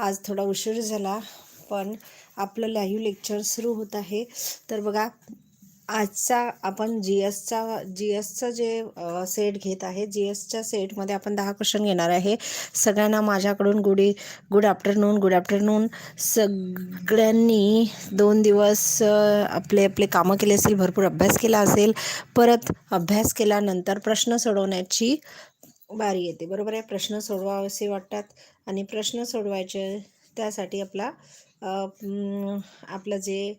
आज थोडा उशीर झाला पण आपलं लाईव्ह लेक्चर सुरू होत आहे. तर बघा आजचा आपण जी एसचा जी एसचं जे सेट घेत आहे जी एसच्या सेटमध्ये आपण दहा क्वेश्चन घेणार आहे. सगळ्यांना माझ्याकडून गुडी गुड आफ्टरनून गुड आफ्टरनून सगळ्यांनी दोन दिवस आपले आपले कामं केले असेल भरपूर अभ्यास केला असेल. परत अभ्यास केल्यानंतर प्रश्न सोडवण्याची बारी येते. बरोबर आहे? प्रश्न सोडवावेसे वाटतात. आणि प्रश्न सोडवायचे त्यासाठी आपला आपलं जे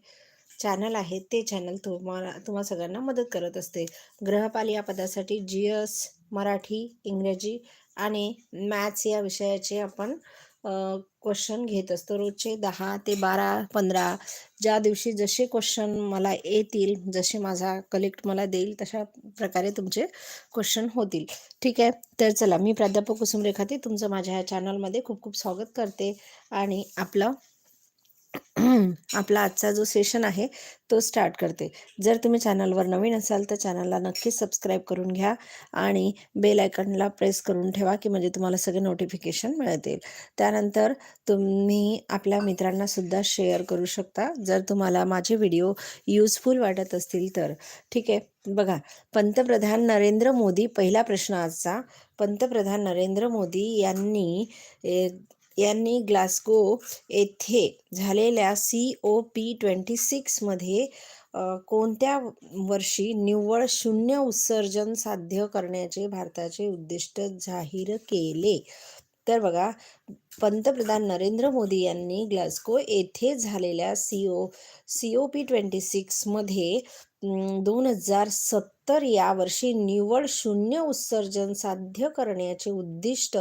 चॅनल आहे ते चॅनल तुम्हाला तुम्हा सगळ्यांना मदत करत असते. ग्रहपाल या पदासाठी जी एस मराठी इंग्रजी आणि मॅथ्स या विषयाचे आपण क्वेश्चन घेत असतो. रोजचे दहा ते बारा पंधरा ज्या दिवशी जसे क्वेश्चन मला येतील जसे माझा कलेक्ट मला देईल तशा प्रकारे तुमचे क्वेश्चन होतील. ठीक आहे? तर चला मी प्राध्यापक कुसुम रेखाते तुमचं माझ्या ह्या चॅनलमध्ये खूप खूप स्वागत करते आणि आपलं आपला आजचा जो सेशन आहे तो स्टार्ट करते. जर तुम्ही चॅनलवर नवीन असाल तर चॅनलला नक्कीच सबस्क्राईब करून घ्या आणि बेल आयकनला प्रेस करून ठेवा की म्हणजे तुम्हाला सगळे नोटिफिकेशन मिळतील. त्यानंतर तुम्ही आपल्या मित्रांना सुद्धा शेअर करू शकता. जर तुम्हाला माझे व्हिडिओ युजफुल वाटत असतील तर. ठीक आहे? बघा पंतप्रधान नरेंद्र मोदी पहिला प्रश्न आजचा. पंतप्रधान नरेंद्र मोदी यांनी यांनी ग्लासगो येथे झालेल्या सी ओ पी ट्वेंटी सिक्समध्ये कोणत्या वर्षी निव्वळ शून्य उत्सर्जन साध्य करण्याचे भारताचे उद्दिष्ट जाहीर केले? तर बघा पंतप्रधान नरेंद्र मोदी यांनी ग्लासगो येथे झालेल्या C O C O P twenty सिक्समध्ये दोन हजार सत्तर या वर्षी निव्वळ शून्य उत्सर्जन साध्य करण्याचे उद्दिष्ट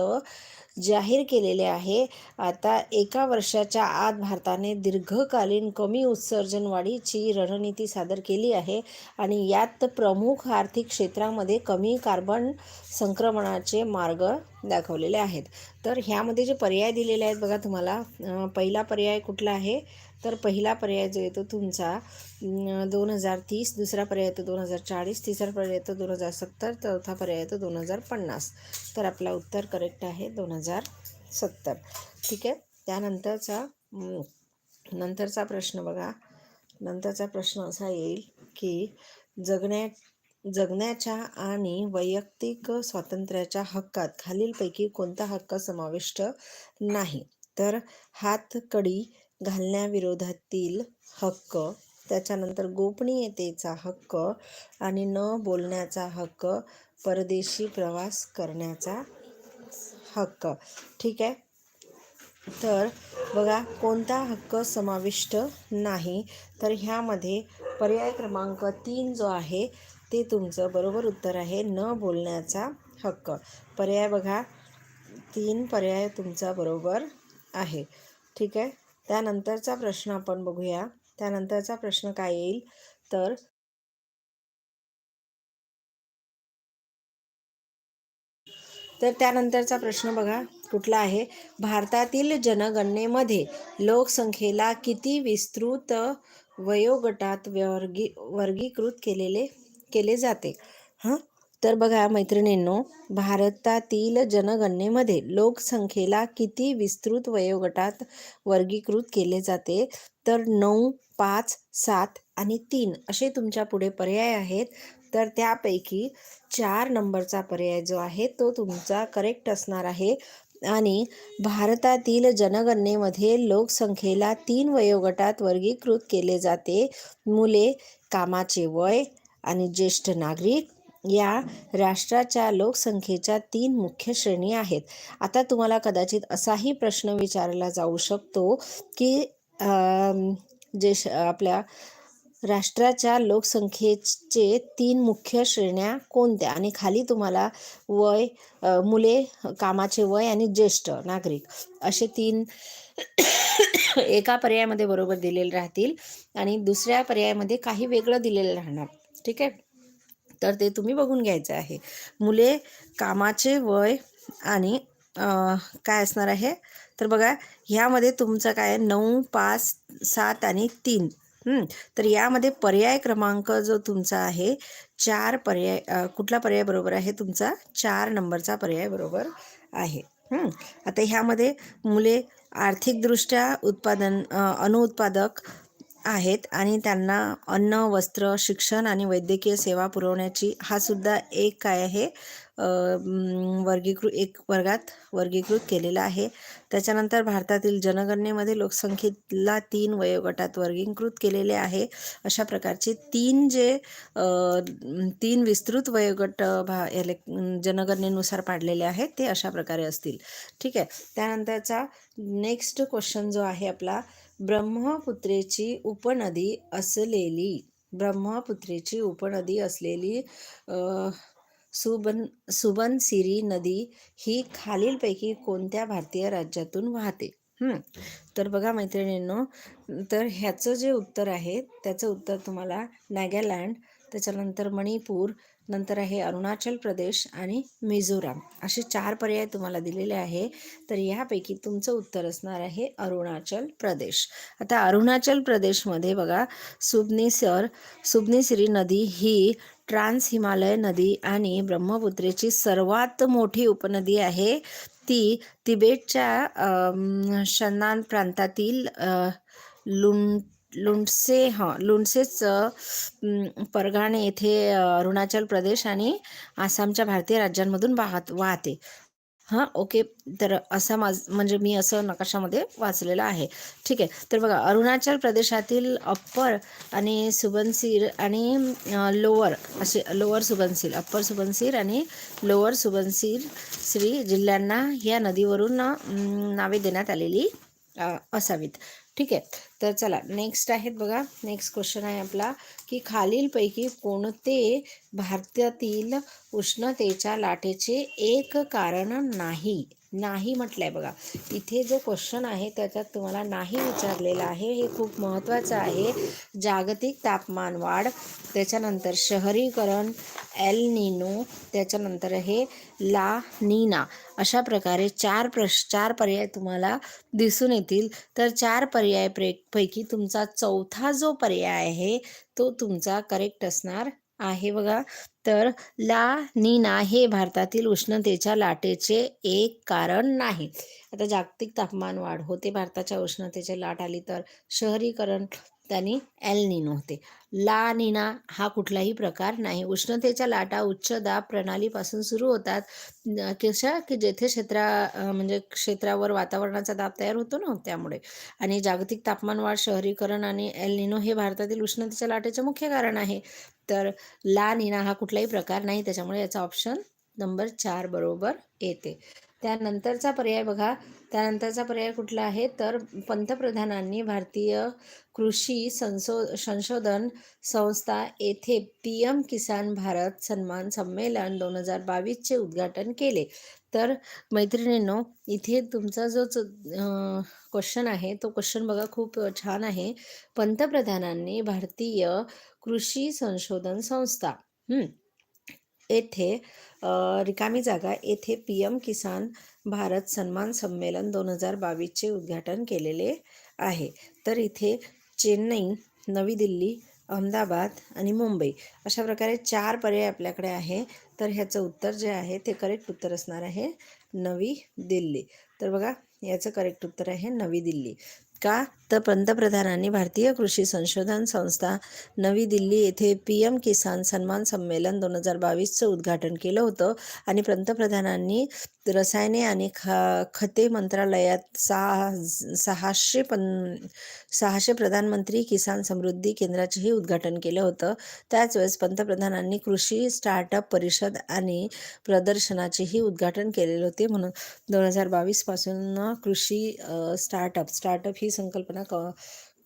जाहीर केलेले आहे. आता एका वर्षाच्या आत भारताने दीर्घकालीन कमी उत्सर्जन वाढीची रणनीती सादर केली आहे आणि यात प्रमुख आर्थिक क्षेत्रामध्ये कमी कार्बन संक्रमणाचे मार्ग दाखवलेले आहेत. तर ह्यामध्ये जे पर्याय दिलेले आहेत बघा तुम्हाला. पहिला पर्याय कुठला आहे? तर पहिला पर्याय जो येतो तुमचा दोन हजार तीस दुसरा पर्याय येतो दोन हजार चाळीस तिसरा पर्याय येतो दोन हजार सत्तर चौथा पर्याय येतो दोन हजार पन्नास. तर आपला उत्तर करेक्ट आहे दोन हजार सत्तर. ठीक आहे? त्यानंतरचा नंतरचा प्रश्न बघा. नंतरचा प्रश्न असा येईल की जगण्या जगण्याच्या आणि वैयक्तिक स्वातंत्र्याच्या हक्कात खालीलपैकी कोणता हक्क समाविष्ट नाही? तर हातकडी घालण्याविरोधातील हक्क त्याच्यानंतर गोपनीयतेचा हक्क आणि न बोलण्याचा हक्क परदेशी प्रवास करण्याचा हक्क. ठीक आहे? तर बघा कोणता हक्क समाविष्ट नाही? तर ह्यामध्ये पर्याय क्रमांक तीन जो आहे ते तुमचं बरोबर उत्तर आहे न बोलण्याचा हक्क. पर्याय बघा तीन पर्याय तुमचा बरोबर आहे. ठीक आहे? त्यानंतरचा प्रश्न आपण बघूया. त्यानंतरचा प्रश्न काय येईल? तर तर त्यानंतरचा प्रश्न बघा कुठला आहे? भारतातील जनगणनेमध्ये लोकसंख्येला किती विस्तृत वयोगटात वर्गी वर्गीकृत केलेले केले जाते? हां? तर बघा मैत्रिणींनो भारतातील जनगणनेमध्ये लोकसंख्येला किती विस्तृत वयोगटात वर्गीकृत केले जाते? तर नऊ पाच सात आणि तीन असे तुमच्यापुढे पर्याय आहेत. तर त्यापैकी चार नंबरचा पर्याय जो आहे तो तुमचा करेक्ट असणार आहे. आणि भारतातील जनगणनेमध्ये लोकसंख्येला तीन वयोगटात वर्गीकृत केले जाते. मुले कामाचे वय आणि ज्येष्ठ नागरिक या राष्ट्राच्या लोकसंख्येच्या तीन मुख्य श्रेणी आहेत. आता तुम्हाला कदाचित असाही प्रश्न विचारला जाऊ शकतो की जे आपल्या राष्ट्राच्या लोकसंख्येचे तीन मुख्य श्रेण्या कोणत्या? आणि खाली तुम्हाला वय मुले कामाचे वय आणि ज्येष्ठ नागरिक असे तीन एका पर्यायामध्ये बरोबर दिलेले राहतील आणि दुसऱ्या पर्यायामध्ये काही वेगळं दिलेलं राहणार. ठीक आहे? तर ते तुम्ही बघून घ्यायचं आहे. मुले कामाचे वय आणि काय असणार आहे? तर बघा ह्यामध्ये तुमचं काय नऊ पाच सात आणि तीन. तर यामध्ये पर्याय क्रमांक जो तुमचा आहे चार पर्याय कुठला पर्याय बरोबर आहे? तुमचा चार नंबरचा पर्याय बरोबर आहे. आता ह्यामध्ये मुले आर्थिकदृष्ट्या उत्पादन अनुत्पादक आहेत आणि त्यांना अन्न वस्त्र शिक्षण आणि वैद्यकीय सेवा पुरवण्याची हा सुद्धा एक काय आहे वर्गीकृत एक वर्गात वर्गीकृत केलेला आहे. त्याच्यानंतर भारतातील जनगणनेमध्ये लोकसंख्येला तीन वयोगटात वर्गीकृत केलेले आहे. अशा प्रकारचे तीन जे तीन विस्तृत वयोगट भा याले जनगणनेनुसार पाडलेले आहेत ते अशा प्रकारे असतील. ठीक आहे. त्यानंतरचा नेक्स्ट क्वेश्चन जो आहे आपला ब्रह्मपुत्रेची उपनदी असलेली ब्रह्मपुत्रेची उपनदी असलेली सुबन सुबनसिरी नदी ही खालीलपैकी कोणत्या भारतीय राज्यातून वाहते? तर बघा मैत्रिणींनो तर ह्याचं जे उत्तर आहे त्याचं उत्तर तुम्हाला नागालँड त्याच्यानंतर मणिपूर नंतर आहे अरुणाचल प्रदेश आणि मिझोराम. असे चार पर्याय तुम्हाला दिलेले आहे. तर ह्यापैकी तुमचं उत्तर असणार आहे अरुणाचल प्रदेश. आता अरुणाचल प्रदेशमध्ये बघा सुबनीसर सुबनीसिरी नदी ही ट्रान्स हिमालय नदी आणि ब्रह्मपुत्रेची सर्वात मोठी उपनदी आहे. ती तिबेटच्या शन्नान शनान प्रांतातील अ, लुं लुंडसे हां लुंडसेच परगाणे येथे अरुणाचल प्रदेश आणि आसामच्या भारतीय राज्यांमधून वाहत वाहते. हां ओके. तर असा माझ म्हणजे मी असं नकाशामध्ये वाचलेलं आहे. ठीक आहे. तर बघा अरुणाचल प्रदेशातील अप्पर आणि सुबनसीर आणि लोअर असे लोअर सुबनसीर अप्पर सुबनसीर आणि लोअर सुबनसीर श्री जिल्ह्यांना या नदीवरून नावे देण्यात आलेली असावीत. ठीक आहे. तर चला नेक्स्ट आहेत बघा. नेक्स्ट क्वेश्चन आहे आपला की खालीलपैकी कोणते भारतातील उष्णतेच्या लाटेचे एक कारण नाही? नाही म्हटलंय बघा. इथे जो क्वेश्चन आहे त्याच्यात तुम्हाला नाही विचारलेला आहे. हे खूप महत्त्वाचं आहे. जागतिक तापमान वाढ त्याच्यानंतर शहरीकरण एल निनो त्याच्यानंतर हे ला नीना. अशा प्रकारे चार प्रश चार पर्याय तुम्हाला दिसून येतील. तर चार पर्याय प्रे पैकी तुमचा चौथा जो पर्याय आहे तो तुमचा करेक्ट असणार आहे बघा. तर ला निना हे भारतातील उष्णतेच्या लाटेचे एक कारण नाही. आता जागतिक तापमान वाढ होते भारताच्या उष्णतेची लाट आली तर शहरीकरण त्यांनी एल निनो होते ला निना हा कुठलाही प्रकार नाही. उष्णतेच्या लाटा उच्च दाब प्रणालीपासून सुरू होतात. कशा? की जेथे क्षेत्रा म्हणजे क्षेत्रावर वातावरणाचा दाब तयार होतो ना त्यामुळे. आणि जागतिक तापमान वाढ शहरीकरण आणि एल निनो हे भारतातील उष्णतेच्या लाटेचे मुख्य कारण आहे. तर ला निना हा कुठलाही प्रकार नाही. त्याच्यामुळे याचा ऑप्शन नंबर चार बरोबर येते. त्यानंतरचा पर्याय बघा. त्यानंतरचा पर्याय कुठला आहे? तर पंतप्रधानांनी भारतीय कृषी संशो संशोधन संस्था येथे पी एम किसान भारत सन्मान संमेलन दोन हजार बावीसचे उद्घाटन केले. तर मैत्रिणींनो इथे तुमचा जो क्वेश्चन आहे तो क्वेश्चन बघा खूप छान आहे. पंतप्रधानांनी भारतीय कृषी संशोधन संस्था येथे रिकामी जागा येथे पी एम किसान भारत सन्मान संमेलन दोन हजार बावीसचे उद्घाटन केलेले आहे. तर इथे चेन्नई नवी दिल्ली अहमदाबाद आणि मुंबई अशा प्रकारे चार पर्याय आपल्याकडे आहे. तर ह्याचं उत्तर जे आहे ते करेक्ट उत्तर असणार आहे नवी दिल्ली. तर बघा याचं करेक्ट उत्तर आहे नवी दिल्ली. का तर पंतप्रधानांनी भारतीय कृषी संशोधन संस्था नवी दिल्ली येथे पी एम किसान सन्मान संमेलन दोन हजार बावीसचं उद्घाटन केलं होतं. आणि पंतप्रधानांनी रसायने आणि ख खते मंत्रालयात सहा सहाशे पन सहाशे प्रधानमंत्री किसान समृद्धी केंद्राचेही उद्घाटन केलं होतं. त्याच वेळेस पंतप्रधानांनी कृषी स्टार्टअप परिषद आणि प्रदर्शनाचेही उद्घाटन केलेले होते. म्हणून दोन हजार बावीसपासून कृषी स्टार्टअप स्टार्टअप ही संकल्पना क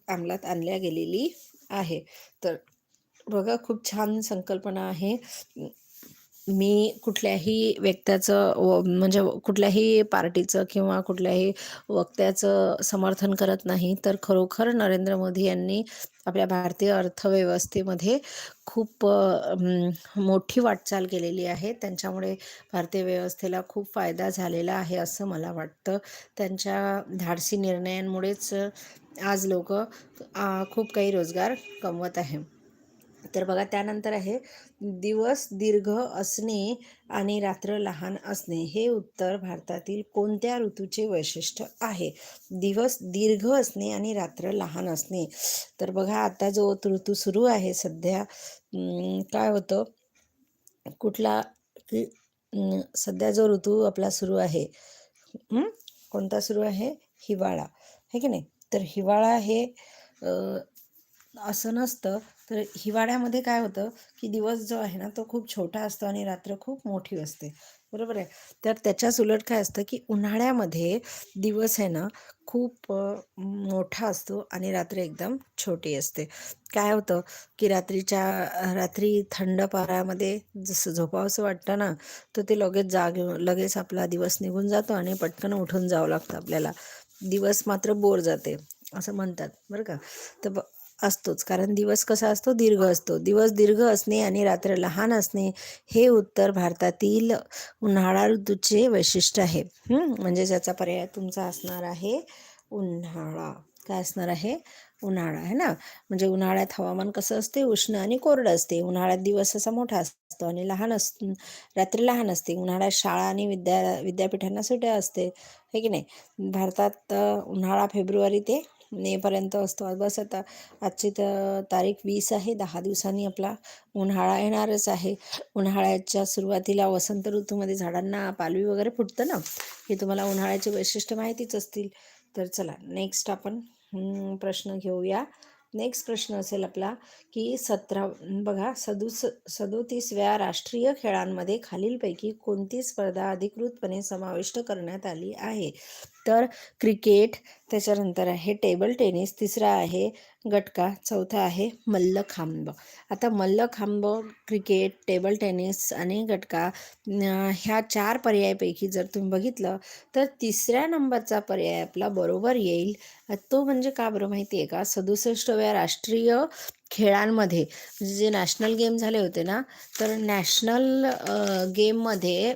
अंमलात आणल्या गेलेली आहे. तर बघा खूप छान संकल्पना आहे. मी कुठल्याही व्यक्त्याचं व म्हणजे कुठल्याही पार्टीचं किंवा कुठल्याही वक्त्याचं समर्थन करत नाही तर खरोखर नरेंद्र मोदी यांनी आपल्या भारतीय अर्थव्यवस्थेमध्ये खूप मोठी वाटचाल केलेली आहे. त्यांच्यामुळे भारतीय व्यवस्थेला खूप फायदा झालेला आहे असं मला वाटतं. त्यांच्या धाडसी निर्णयांमुळेच आज लोक खूप काही रोजगार कमवत आहे. तर बघा त्यानंतर आहे दिवस दीर्घ असणे आणि रात्र लहान असणे हे उत्तर भारतातील कोणत्या ऋतूचे वैशिष्ट्य आहे? दिवस दीर्घ असणे आणि रात्र लहान असणे. तर बघा आता जो ऋतू सुरू आहे सध्या काय होतं? कुठला की सध्या जो ऋतू आपला सुरू आहे कोणता सुरू आहे? हिवाळा. है की नाही? तर हिवाळा हे असं नसतं. तर हिवाळ्यामध्ये काय होतं की दिवस जो आहे ना तो खूप छोटा असतो आणि रात्र खूप मोठी असते. बरोबर आहे? तर त्याच्याच उलट काय असतं की उन्हाळ्यामध्ये दिवस आहे ना खूप मोठा असतो आणि रात्र एकदम छोटी असते. काय होतं की रात्रीच्या रात्री थंड पारामध्ये जसं झोपावंसं वाटतं ना तर ते लगेच जाग लगेच आपला दिवस निघून जातो आणि पटकन उठून जावं लागतं आपल्याला. दिवस मात्र बोर जाते असं म्हणतात. बरं का? तर ब असतोच. कारण दिवस कसा असतो? दीर्घ असतो. दिवस दीर्घ असणे आणि रात्र लहान असणे हे उत्तर भारतातील उन्हाळा ऋतूचे वैशिष्ट्य आहे. म्हणजे ज्याचा पर्याय तुमचा असणार आहे उन्हाळा. काय असणार आहे? उन्हाळा आहे ना? म्हणजे उन्हाळ्यात हवामान कसं असते? उष्ण आणि कोरडं असते. उन्हाळ्यात दिवस असा मोठा असतो आणि लहान अस रात्र लहान असते. उन्हाळ्यात शाळा आणि विद्या विद्यापीठांना सुट्या असते. हे की नाही? भारतात उन्हाळा फेब्रुवारी ते मेपर्यंत असतो. बस आता आजची तर तारीख वीस आहे. दहा दिवसांनी आपला उन्हाळा येणारच आहे. उन्हाळ्याच्या सुरुवातीला वसंत ऋतूमध्ये झाडांना पालवी वगैरे फुटतं ना? हे तुम्हाला उन्हाळ्याचे वैशिष्ट्य माहितीच असतील. तर चला नेक्स्ट आपण प्रश्न घेऊया. नेक्स्ट प्रश्न असेल आपला की सतरा बघा सदुस सदोतीसव्या राष्ट्रीय खेळांमध्ये खालीलपैकी कोणती स्पर्धा अधिकृतपणे समाविष्ट करण्यात आली आहे? तर क्रिकेट त्याच्यानंतर आहे टेबल टेनिस तिसरा आहे गटका चौथा आहे मल्लखांब आता मल्लखांब क्रिकेट टेबल टेनिस आणि गटका ह्या चार पर्यायापैकी जर तुम्ही बघितलं तर तिसऱ्या नंबरचा पर्याय आपला बरोबर येईल. तो म्हणजे का बरं माहिती आहे का? सदुसष्टव्या राष्ट्रीय खेळांमध्ये म्हणजे जे नॅशनल गेम झाले होते ना तर नॅशनल गेममध्ये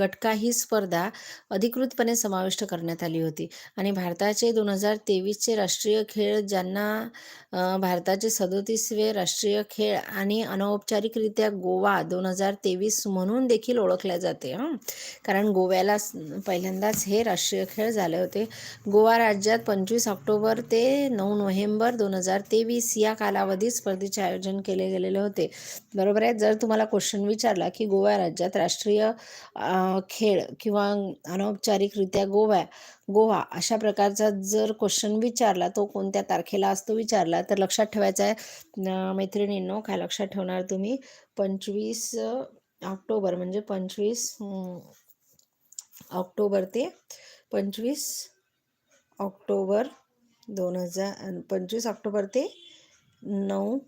गटका ही स्पर्धा अधिकृतपणे समाविष्ट करण्यात आली होती. आणि भारताचे दोन हजार तेवीसचे राष्ट्रीय खेळ ज्यांना भारताचे सदोतीसवे राष्ट्रीय खेळ आणि अनौपचारिकरित्या गोवा दोन हजार तेवीस म्हणून देखील ओळखल्या जाते हं. कारण गोव्याला पहिल्यांदाच हे राष्ट्रीय खेळ झाले होते. गोवा राज्यात पंचवीस ऑक्टोबर ते नऊ नोव्हेंबर दोन हजार तेवीस या कालावधी कालावधीत स्पर्धेचे आयोजन केले गेलेले होते. बरोबर आहे? जर तुम्हाला क्वेश्चन विचारला की गोवा राज्यात राष्ट्रीय खेळ किंवा अनौपचारिकरित्या गोवा गोवा अशा प्रकारचा जर क्वेश्चन विचारला तो कोणत्या तारखेला असतो विचारला तर लक्षात ठेवायचा आहे मैत्रिणींनो काय लक्षात ठेवणार तुम्ही? पंचवीस ऑक्टोबर म्हणजे पंचवीस ऑक्टोबर ते पंचवीस ऑक्टोबर दोन हजार पंचवीस ऑक्टोबर ते नऊ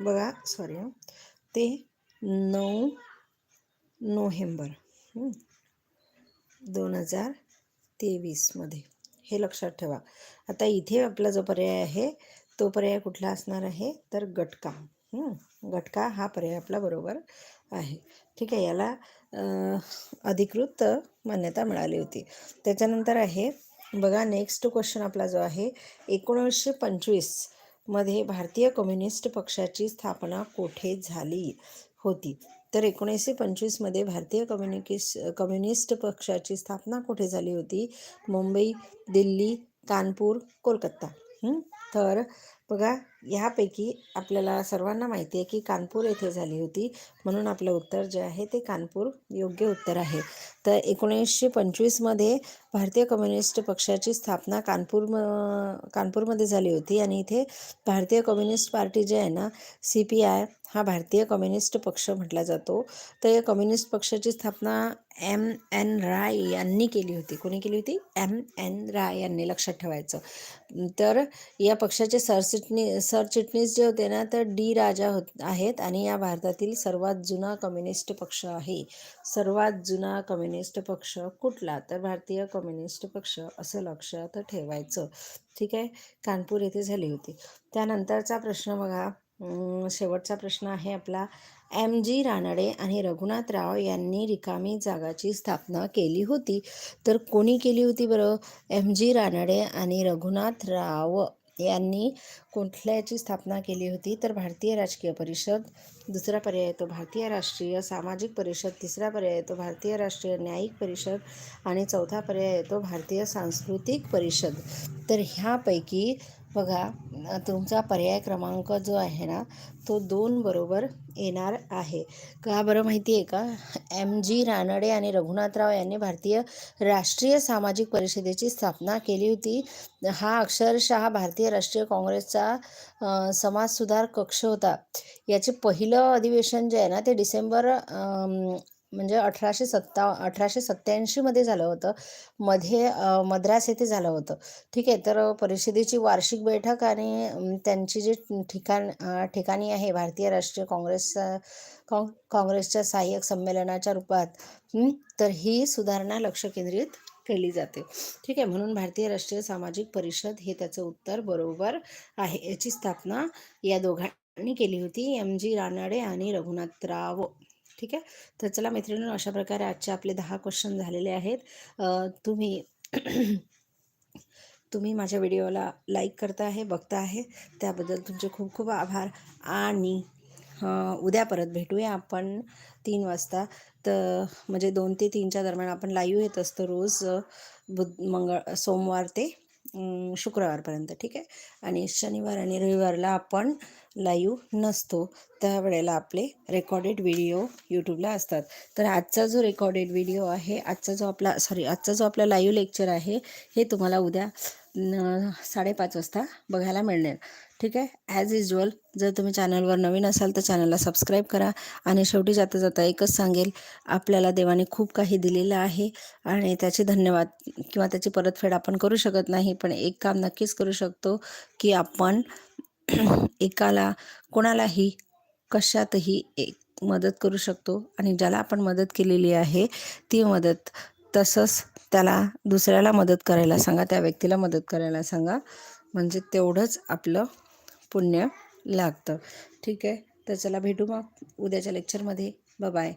बघा सॉरी ते नऊ नोव्हेंबर दोन हजार तेवीसमध्ये हे लक्षात ठेवा. आता इथे आपला जो पर्याय आहे तो पर्याय कुठला असणार आहे? तर गटका गटका हा पर्याय आपला बरोबर आहे. ठीक आहे याला अधिकृत मान्यता मिळाली होती. त्याच्यानंतर आहे बघा नेक्स्ट क्वेश्चन आपला जो आहे एकोणीसशे पंचवीस. मध्ये भारतीय कम्युनिस्ट पक्षाची स्थापना कोठे झाली होती? तर एकोणीसशे पंचवीसमध्ये भारतीय कम्युनिकेश कम्युनिस्ट पक्षाची स्थापना कुठे झाली होती? मुंबई दिल्ली कानपूर कोलकाता. तर बघा ह्यापैकी आपल्याला सर्वांना माहिती आहे की कानपूर येथे झाली होती. म्हणून आपलं उत्तर जे आहे ते कानपूर योग्य उत्तर आहे. तर एकोणीसशे पंचवीसमध्ये भारतीय कम्युनिस्ट पक्षाची स्थापना कानपूर म- कानपूरमध्ये झाली होती. आणि इथे भारतीय कम्युनिस्ट पार्टी जे आहे ना सी पी आय हा भारतीय कम्युनिस्ट पक्ष म्हटला जातो. तर या कम्युनिस्ट पक्षाची स्थापना एम एन राय यांनी केली होती. कोणी केली होती? एम एन राय यांनी. लक्षात ठेवायचं. तर या पक्षाचे सरचिटणी सरचिटणीस जे होते ना तर डी राजा होत आहेत आणि या भारतातील सर्वात जुना कम्युनिस्ट पक्ष आहे. सर्वात जुना कम्युनिस्ट पक्ष कुठला? तर भारतीय कम्युनिस्ट पक्ष असं लक्षात ठेवायचं. ठीक आहे? कानपूर येथे झाली होती. त्यानंतरचा प्रश्न बघा. शेवटचा प्रश्न आहे आपला. एम जी रानडे आणि रघुनाथ राव यांनी रिकामी जागाची स्थापना केली होती. तर कोणी केली होती बरं? एम जी रानडे आणि रघुनाथ राव यांनी कुठल्याची स्थापना केली होती? तर भारतीय राजकीय परिषद दुसरा पर्याय येतो भारतीय राष्ट्रीय सामाजिक परिषद तिसरा पर्याय येतो भारतीय राष्ट्रीय न्यायिक परिषद आणि चौथा पर्याय येतो भारतीय सांस्कृतिक परिषद. तर ह्यापैकी बघा तुमचा पर्याय क्रमांक जो आहे ना तो दोन बरोबर येणार आहे. का बरं माहिती आहे का? एम जी रानडे आणि रघुनाथराव यांनी भारतीय राष्ट्रीय सामाजिक परिषदेची स्थापना केली होती. हा अक्षरशः भारतीय राष्ट्रीय काँग्रेसचा समाजसुधार कक्ष होता. याचे पहिलं अधिवेशन जे आहे ना ते डिसेंबर म्हणजे अठराशे सत्ता अठराशे सत्त्याऐंशीमध्ये झालं होतं. मध्ये मद्रास येथे झालं होतं. ठीक आहे तर परिषदेची वार्षिक बैठक आणि त्यांची जी ठिकाण ठिकाणी आहे भारतीय राष्ट्रीय काँग्रेस काँ काँग्रेसच्या सहाय्यक संमेलनाच्या रूपात तर ही सुधारणा लक्ष केंद्रित केली जाते. ठीक आहे म्हणून भारतीय राष्ट्रीय सामाजिक परिषद हे त्याचं उत्तर बरोबर आहे. याची स्थापना या दोघांनी केली होती. एम जी रानडे आणि रघुनाथराव ठीक आहे? तर चला मैत्रिणींनो अशा प्रकारे आजचे आपले दहा क्वेश्चन झालेले आहेत. तुम्ही तुम्ही माझ्या व्हिडिओला लाईक करता आहे बघता आहे. त्याबद्दल तुमचे खूप खूप आभार. आणि उद्या परत भेटूया आपण तीन वाजता. तर म्हणजे दोन ते तीनच्या दरम्यान आपण लाईव्ह येत असतो रोज बुध मंगळ सोमवार ते शुक्रवारपर्यंत ठीक आहे? आणि शनिवार आणि रविवारला आपण लाईव्ह नसतो. त्यावेळेला आपले रेकॉर्डेड व्हिडिओ यूट्यूबला असतात. तर आजचा जो रेकॉर्डेड व्हिडिओ आहे आजचा जो आपला सॉरी आजचा जो आपला लाईव्ह लेक्चर आहे हे तुम्हाला उद्या साडेपाच वाजता बघायला मिळणार. ठीक आहे? ॲज युजल जर तुम्ही चॅनलवर नवीन असाल तर चॅनलला सबस्क्राईब करा. आणि शेवटी जाता जाता एकच सांगेल आपल्याला देवाने खूप काही दिलेलं आहे आणि त्याचे धन्यवाद किंवा त्याची परतफेड आपण करू शकत नाही पण एक काम नक्कीच करू शकतो की आपण एकाला कोणालाही कशातही एक मदत करू शकतो आणि ज्याला आपण मदत केलेली आहे ती मदत तसंच त्याला दुसऱ्याला मदत करायला सांगा त्या व्यक्तीला मदत करायला सांगा. म्हणजे तेवढंच आपलं पुण्य लागतं. ठीक आहे? तर चला भेटू मग उद्याच्या लेक्चरमध्ये बाय